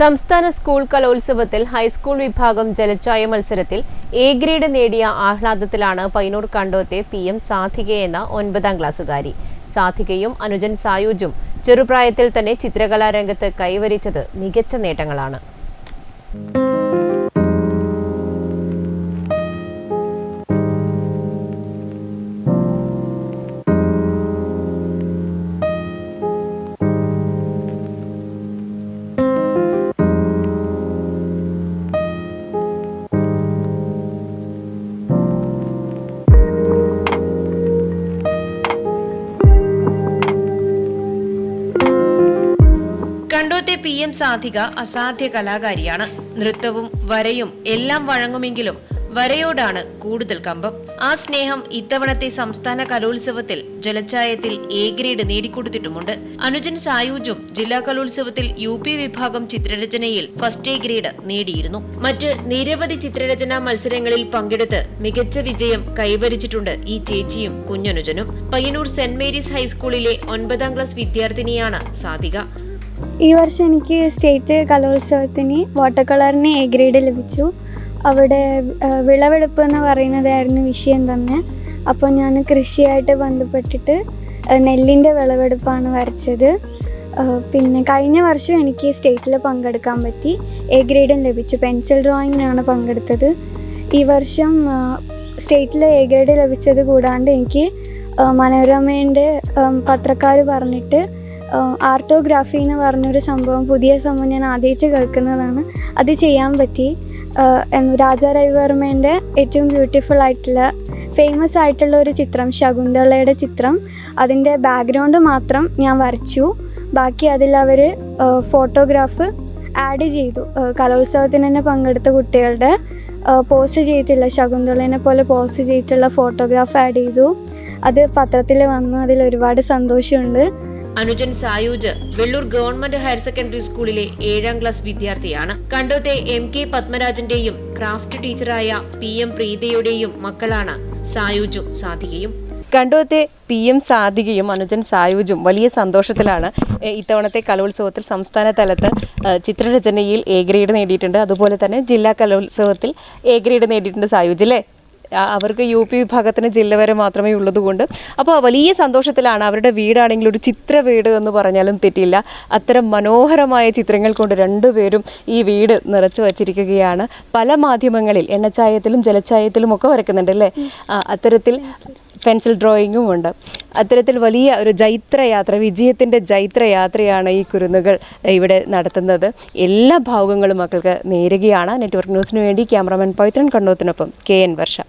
സംസ്ഥാന സ്കൂൾ കലോത്സവത്തിൽ ഹൈസ്കൂൾ വിഭാഗം ജലച്ചായ മത്സരത്തിൽ എ ഗ്രേഡ് നേടിയ ആഹ്ലാദത്തിലാണ് പൈനൂർ കണ്ടോത്തെ പി എം സാധിക എന്ന ഒൻപതാം ക്ലാസ്സുകാരി. സാധികയും അനുജൻ സായൂജും ചെറുപ്രായത്തിൽ തന്നെ ചിത്രകലാരംഗത്ത് കൈവരിച്ചത് മികച്ച നേട്ടങ്ങളാണ്. കണ്ടോത്തെ പി എം സാധിക അസാധ്യ കലാകാരിയാണ്. നൃത്തവും വരയും എല്ലാം വഴങ്ങുമെങ്കിലും വരയോടാണ് കൂടുതൽ കമ്പം. ആ സ്നേഹം ഇത്തവണത്തെ സംസ്ഥാന കലോത്സവത്തിൽ ജലച്ചായത്തിൽ എ ഗ്രേഡ് നേടിക്കൊടുത്തിട്ടുമുണ്ട്. അനുജൻ സായൂജും ജില്ലാ കലോത്സവത്തിൽ യു പി വിഭാഗം ചിത്രരചനയിൽ ഫസ്റ്റ് എ ഗ്രേഡ് നേടിയിരുന്നു. മറ്റ് നിരവധി ചിത്രരചനാ മത്സരങ്ങളിൽ പങ്കെടുത്ത് മികച്ച വിജയം കൈവരിച്ചിട്ടുണ്ട് ഈ ചേച്ചിയും കുഞ്ഞനുജനും. പയ്യന്നൂർ സെന്റ് മേരീസ് ഹൈസ്കൂളിലെ ഒൻപതാം ക്ലാസ് വിദ്യാർത്ഥിനിയാണ് സാധിക. ഈ വർഷം എനിക്ക് സ്റ്റേറ്റ് കലോത്സവത്തിന് വാട്ടർ കളറിന് എ ഗ്രേഡ് ലഭിച്ചു. അവിടെ വിളവെടുപ്പ് എന്ന് പറയുന്നതായിരുന്നു വിഷയം തന്നെ. അപ്പോൾ ഞാൻ കൃഷിയായിട്ട് ബന്ധപ്പെട്ടിട്ട് നെല്ലിന്റെ വിളവെടുപ്പാണ് വരച്ചത്. പിന്നെ കഴിഞ്ഞ വർഷം എനിക്ക് സ്റ്റേറ്റിൽ പങ്കെടുക്കാൻ പറ്റി. എ ഗ്രേഡും ലഭിച്ചു. പെൻസിൽ ഡ്രോയിങ്ങിനാണ് പങ്കെടുത്തത്. ഈ വർഷം സ്റ്റേറ്റിൽ എ ഗ്രേഡ് ലഭിച്ചത് കൂടാണ്ട് എനിക്ക് മനോരമേന്റെ പത്രക്കാർ പറഞ്ഞിട്ട് ആർട്ടോഗ്രാഫി എന്ന് പറഞ്ഞൊരു സംഭവം പുതിയ സംഭവം ഞാൻ ആദ്യമായിട്ട് കേൾക്കുന്നതാണ്. അത് ചെയ്യാൻ പറ്റി. രാജാ രവിവർമ്മേന്റെ ഏറ്റവും ബ്യൂട്ടിഫുൾ ആയിട്ടുള്ള ഫേമസ് ആയിട്ടുള്ള ഒരു ചിത്രം ശകുന്തളയുടെ ചിത്രം. അതിന്റെ ബാക്ക്ഗ്രൗണ്ട് മാത്രം ഞാൻ വരച്ചു. ബാക്കി അതിൽ അവർ ഫോട്ടോഗ്രാഫ് ആഡ് ചെയ്തു. കലോത്സവത്തിന് തന്നെ പങ്കെടുത്ത കുട്ടികളുടെ പോസ്റ്റ് ചെയ്തിട്ടുള്ള ശകുന്തളേനെ പോലെ പോസ്റ്റ് ചെയ്തിട്ടുള്ള ഫോട്ടോഗ്രാഫ് ആഡ് ചെയ്തു. അത് പത്രത്തിൽ വന്നു. അതിൽ ഒരുപാട് സന്തോഷമുണ്ട്. അനുജൻ Sayuj Vellur government higher secondary സ്കൂളിലെ ഏഴാം ക്ലാസ് വിദ്യാർത്ഥിയാണ്. കണ്ടോത്തെ എം കെ പത്മരാജന്റെയും ക്രാഫ്റ്റ് ടീച്ചറായ പി എം പ്രീതയുടെയും മക്കളാണ് സായൂജും സാധികയും. കണ്ടോത്തെ പി എം സാധികയും അനുജൻ സായൂജും വലിയ സന്തോഷത്തിലാണ് ഇത്തവണത്തെ കലോത്സവത്തിൽ സംസ്ഥാന തലത്ത് ചിത്രരചനയിൽ എ ഗ്രേഡ് നേടിയിട്ടുണ്ട്. അതുപോലെ തന്നെ ജില്ലാ കലോത്സവത്തിൽ എ ഗ്രേഡ് നേടിയിട്ടുണ്ട് സായൂജ് അല്ലേ? അവർക്ക് യു പി വിഭാഗത്തിന് ജില്ല വരെ മാത്രമേ ഉള്ളതുകൊണ്ട്. അപ്പോൾ വലിയ സന്തോഷത്തിലാണ് അവരുടെ വീടാണെങ്കിൽ ഒരു ചിത്ര വീട് എന്ന് പറഞ്ഞാലും തെറ്റില്ല. അത്തരം മനോഹരമായ ചിത്രങ്ങൾ കൊണ്ട് രണ്ടുപേരും ഈ വീട് നിറച്ചു വച്ചിരിക്കുകയാണ്. പല മാധ്യമങ്ങളിൽ എണ്ണച്ചായത്തിലും ജലച്ചായത്തിലും ഒക്കെ വരയ്ക്കുന്നുണ്ട് അല്ലേ? അത്തരത്തിൽ പെൻസിൽ ഡ്രോയിങ്ങും ഉണ്ട്. അത്തരത്തിൽ വലിയ ഒരു ജൈത്രയാത്ര വിജയത്തിന്റെ ജൈത്രയാത്രയാണ് ഈ കുരുന്നുകൾ ഇവിടെ നടത്തുന്നത്. എല്ലാ ഭാഗങ്ങളും മക്കൾക്ക് നേരുകയാണ്. നെറ്റ്വർക്ക് ന്യൂസിന് വേണ്ടി ക്യാമറാമാൻ പൈത്രൻ കണ്ണോത്തിനൊപ്പം കെ എൻ വർഷ.